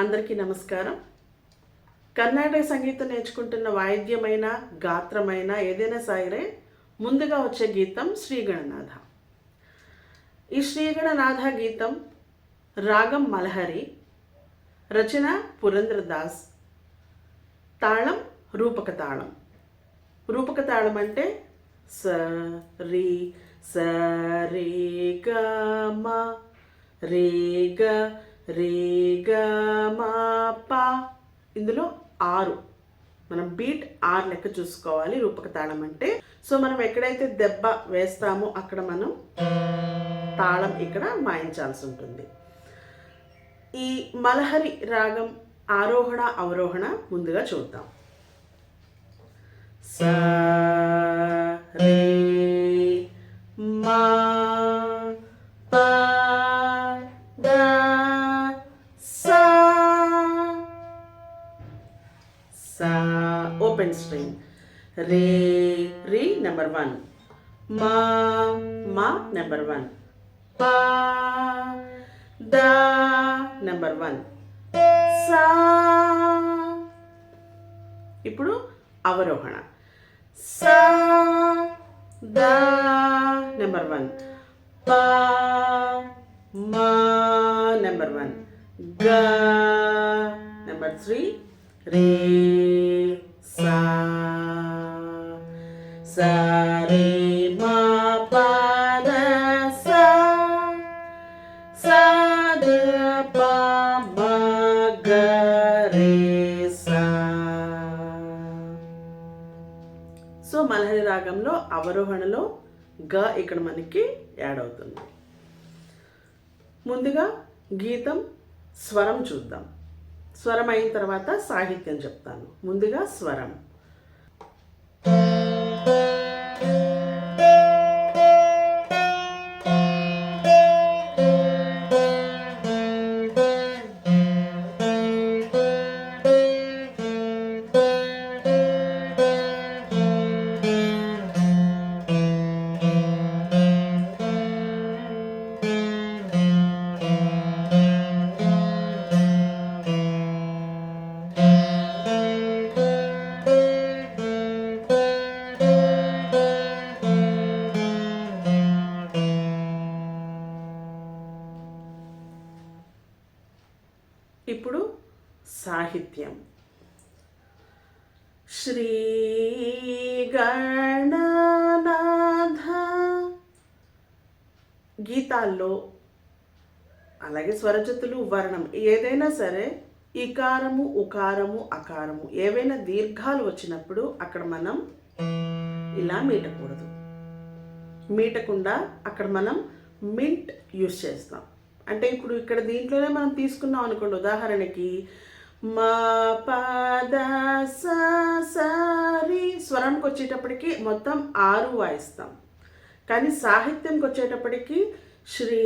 అందరికీ నమస్కారం. కర్ణాటక సంగీతం నేర్చుకుంటున్న వాయిద్యమైన గాత్రమైన ఏదైనా సరే ముందుగా వచ్చే గీతం శ్రీగణనాథ. ఈ శ్రీగణనాథ గీతం రాగం మలహరి రచన పురంద్రదాస్ తాళం రూపక తాళం. రూపక తాళం అంటే స రి స రే గ మ రే గ రే గ ఇందులో ఆరు. మనం బీట్ ఆరు లెక్క చూసుకోవాలి రూపక తాళం అంటే. సో మనం ఎక్కడైతే దెబ్బ వేస్తామో అక్కడ మనం తాళం ఇక్కడ మాయించాల్సి ఉంటుంది. ఈ మలహరి రాగం ఆరోహణ అవరోహణ ముందుగా చూద్దాం. స సా ఓపెన్ స్ట్రింగ్. రే రి నెంబర్ వన్. మా మా నెంబర్ వన్. పా ద నెంబర్ వన్. సా. ఇప్పుడు అవరోహణ. సా ద నెంబర్ వన్. పా మా నెంబర్ వన్. గ నెంబర్ త్రీ. రే సా సా మా పా ద సా సా పా గ రే సా. సో మలహరి రాగంలో అవరోహణలో గ ఇక్కడ మనకి యాడ్ అవుతుంది. ముందుగా గీతం స్వరం చూద్దాం. స్వరం అయిన తర్వాత సాహిత్యం చెప్తాను. ముందుగా స్వరం. సాహిత్యం. శ్రీగణనాథ గీతాల్లో అలాగే స్వరజతులు వర్ణం ఏదైనా సరే ఇకారము ఉకారము అకారము ఏవైనా దీర్ఘాలు వచ్చినప్పుడు అక్కడ మనం ఇలా మీటకూడదు. మీటకుండా అక్కడ మనం మింట్ యూస్ చేస్తాం. అంటే ఇప్పుడు ఇక్కడ దీంట్లోనే మనం తీసుకున్నాం అనుకోండి ఉదాహరణకి మా పద సారి స్వరంకి వచ్చేటప్పటికి మొత్తం ఆరు వాయిస్తాం. కానీ సాహిత్యంకి వచ్చేటప్పటికి శ్రీ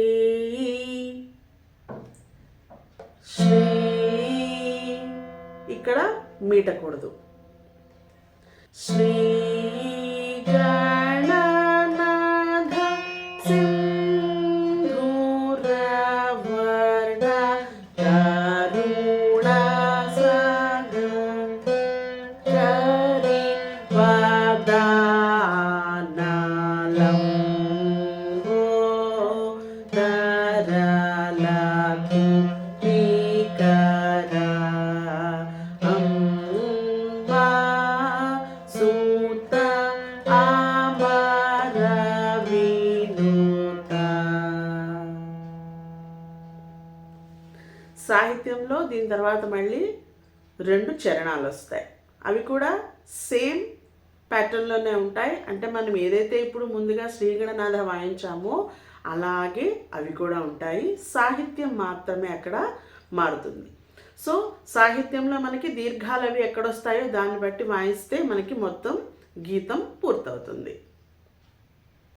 శ్రీ ఇక్కడ మీటకూడదు. శ్రీ సాహిత్యంలో దీని తర్వాత మళ్ళీ రెండు చరణాలు వస్తాయి. అవి కూడా సేమ్ ప్యాటర్న్లోనే ఉంటాయి. అంటే మనం ఏదైతే ఇప్పుడు ముందుగా శ్రీగణనాథ వాయించామో అలాగే అవి కూడా ఉంటాయి. సాహిత్యం మాత్రమే అక్కడ మారుతుంది. సో సాహిత్యంలో మనకి దీర్ఘాలు అవి ఎక్కడొస్తాయో దాన్ని బట్టి వాయిస్తే మనకి మొత్తం గీతం పూర్తవుతుంది.